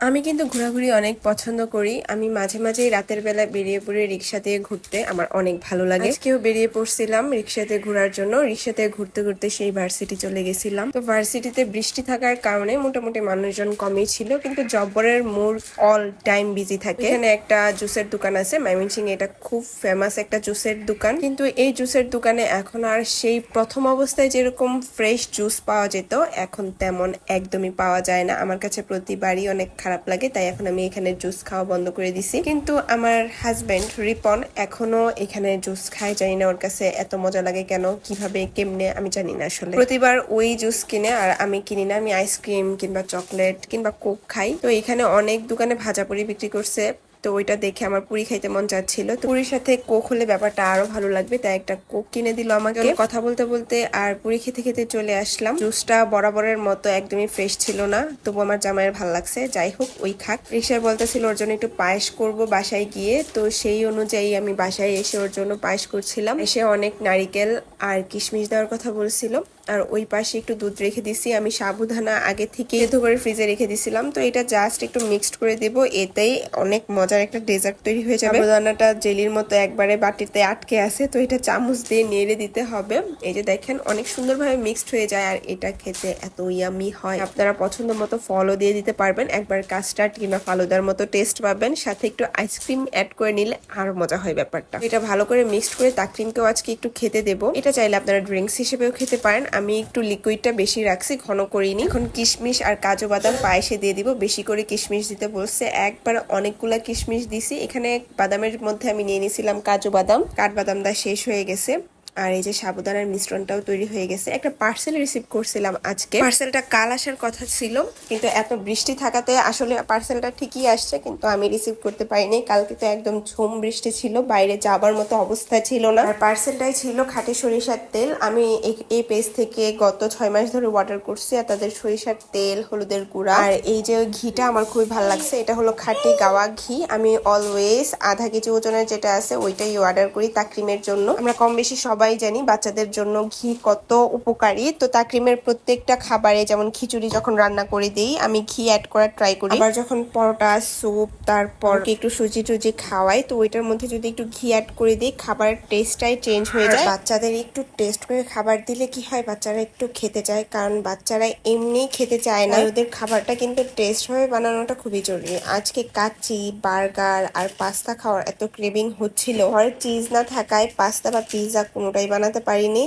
আমি কিন্তু ঘোরাঘুরি অনেক পছন্দ করি। আমি মাঝে মাঝেই রাতের বেলা বেরিয়ে পড়ি রিক্সাতে ঘুরতে। আমার অনেক ভালো লাগে। আজকেও বেরিয়ে পড়ছিলাম রিক্সাতে ঘোরার জন্য। রিক্সাতে ঘুরতে ঘুরতে সেই ভার্সিটি চলে গেছিলাম। তো ভার্সিটিতে বৃষ্টি থাকার কারণে মোটামুটি মানুষজন কমই ছিল। কিন্তু জব্বরের মোড় অল টাইম বিজি থাকে। এখানে একটা জুসের দোকান আছে। মাইমিনসিং এটা খুব ফেমাস একটা জুসের দোকান। কিন্তু এই জুসের দোকানে এখন আর সেই প্রথম অবস্থায় যেরকম ফ্রেশ জুস পাওয়া যেত, এখন তেমন একদমই পাওয়া যায় না। আমার কাছে প্রতিবারই অনেক খারাপ লাগে, তাই এখন আমি এখানে জুস খাওয়া বন্ধ করে দিছি। কিন্তু আমার হাজবেন্ড রিপন এখনও এখানে জুস খায়, জানি না ওর কাছে এত মজা লাগে কেন, কীভাবে, কেমনে, আমি জানি না আসলে। প্রতিবার ওই জুস কিনে, আর আমি কিনি না, আমি আইসক্রিম কিংবা চকলেট কিংবা কোক খাই। তো এখানে অনেক দোকানে ভাজা পুরি বিক্রি করছে। তো ওইটা দেখে আমার পুরি খাইতে মন চাচ্ছিল তো পুরির সাথে কোক হলে ব্যাপারটা আরও ভালো লাগবে তাই একটা কোক কিনে দিল আমাকে। কথা বলতে বলতে আর পুরি খেতে খেতে চলে আসলাম। জুসটা বরাবরের মতো একদমই ফ্রেশ ছিল না তবু আমার জামাইয়ের ভালো লাগছে। যাই হোক ওই খাক। রিক্সায় বলতেছিল ওর জন্য একটু পায়েস করব বাসায় গিয়ে তো সেই অনুযায়ী আমি বাসায় এসে ওর জন্য পায়েস করছিলাম। এসে অনেক নারিকেল আর কিশমিশ দেওয়ার কথা বলছিল। আর ওই পাশে একটু দুধ রেখে দিছি। আমি সাবুদানা আগে থেকে সেদ্ধ করে ফ্রিজে রেখে দিছিলাম। তো এটা জাস্ট একটু মিক্সড করে দেব। এতেই অনেক মজার একটা ডেজার্ট তৈরি হয়ে যাবে। সাবুদানাটা জেলির মতো একবারে বাটিতে আটকে আছে। তো এটা চামচ দিয়ে নেড়ে দিতে হবে। এই যে দেখেন, অনেক সুন্দরভাবে মিক্সড হয়ে যায়। আর এটা খেতে এত ইয়ামি হয়। আপনারা পছন্দ মতো ফলও দিয়ে দিতে পারবেন। একবার কাস্টার্ড কিংবা ফালুদার মতো টেস্ট পাবেন। সাথে একটু আইসক্রিম অ্যাড করে নিলে আরও মজা হয় ব্যাপারটা। এটা ভালো করে মিক্সড করে তাকরিমকেও আজকে একটু খেতে দেবো। এটা চাইলে আপনারা ড্রিঙ্কস হিসেবেও খেতে পারেন। আমি একটু লিকুইডটা বেশি রাখছি, ঘন করিনি। এখন কিশমিশ আর কাজু বাদাম পায়েসে দিয়ে দিব, বেশি করে কিশমিশ দিতে বলছে। একবার অনেকগুলা কিশমিশ দিছি। এখানে বাদামের মধ্যে আমি নিয়ে নিয়েছিলাম কাজু বাদাম। কাঠবাদামটা শেষ হয়ে গেছে। আর এই যে সাবুদানার মিশ্রণটাও তৈরি হয়ে গেছে। একটা পার্সেল রিসিভ করছিলাম আজকে। পার্সেলটা কাল আসার কথা ছিল, কিন্তু এত বৃষ্টি থাকাতে আসলে পার্সেলটা ঠিকই আসছে, কিন্তু আমি রিসিভ করতে পারিনি। কালকে তো একদম ঝুম বৃষ্টি ছিল, বাইরে যাবার মতো অবস্থা ছিল না। আর পার্সেলটাই ছিল খাঁটি সরিষার তেল। আমি এই- পেজ থেকে গত ছয় মাস ধরে অর্ডার করছি, আর তাদের সরিষার তেল, হলুদের গুঁড়া। আর এই যে ঘিটা আমার খুবই ভালো লাগছে, এটা হলো খাঁটি গাওয়া ঘি। আমি অলওয়েজ আধা কেজি ওজনের যেটা আছে, ওইটাই অর্ডার করি তাকরিমের জন্য। আমরা কম বেশি সবাই জানি বাচ্চাদের জন্য ঘি কত উপকারী। তো তা ক্রিমের প্রত্যেকটা খাবারে যেমন খিচুড়ি যখন রান্না করে দিই আমি ঘি অ্যাড করার ট্রাই করি। আবার যখন পরোটা স্যুপ তারপর একটু সুজি টুজি খাওয়াই তো ওইটার মধ্যে যদি একটু ঘি অ্যাড করে দিই খাবারের টেস্টটাই চেঞ্জ হয়ে যায়। বাচ্চাদের একটু টেস্ট করে খাবার দিলে কি হয়? বাচ্চারা একটু খেতে চায় কারণ বাচ্চারা এমনি খেতে চায় না। ওদের খাবারটা কিন্তু টেস্ট ভাবে বানানোটা খুবই জরুরি। আজকে কাচ্চি বার্গার আর পাস্তা খাওয়ার এত ক্রেভিং হচ্ছিল। ঘরে চিজ না থাকায় পাস্তা বা পিৎজা কোনোটাই বানাতে পারিনি।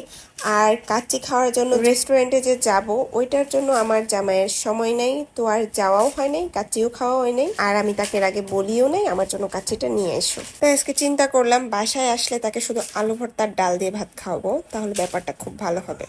আর কাচ্চি খাওয়ার জন্য রেস্টুরেন্টে যে যাব, ওইটার জন্য আমার জামাইয়ের সময় নেই। তো আর যাওয়াও হয় নাই, কাচ্চিও খাওয়া হয় নাই। আর আমি তাকে আগে বলিও নাই, আমার জন্য কাচ্চিটা নিয়ে এসো। তাই আজকে চিন্তা করলাম, বাসায় আসলে তাকে শুধু আলু ভর্তার ডাল দিয়ে ভাত খাওয়াবো, তাহলে ব্যাপারটা খুব ভালো হবে।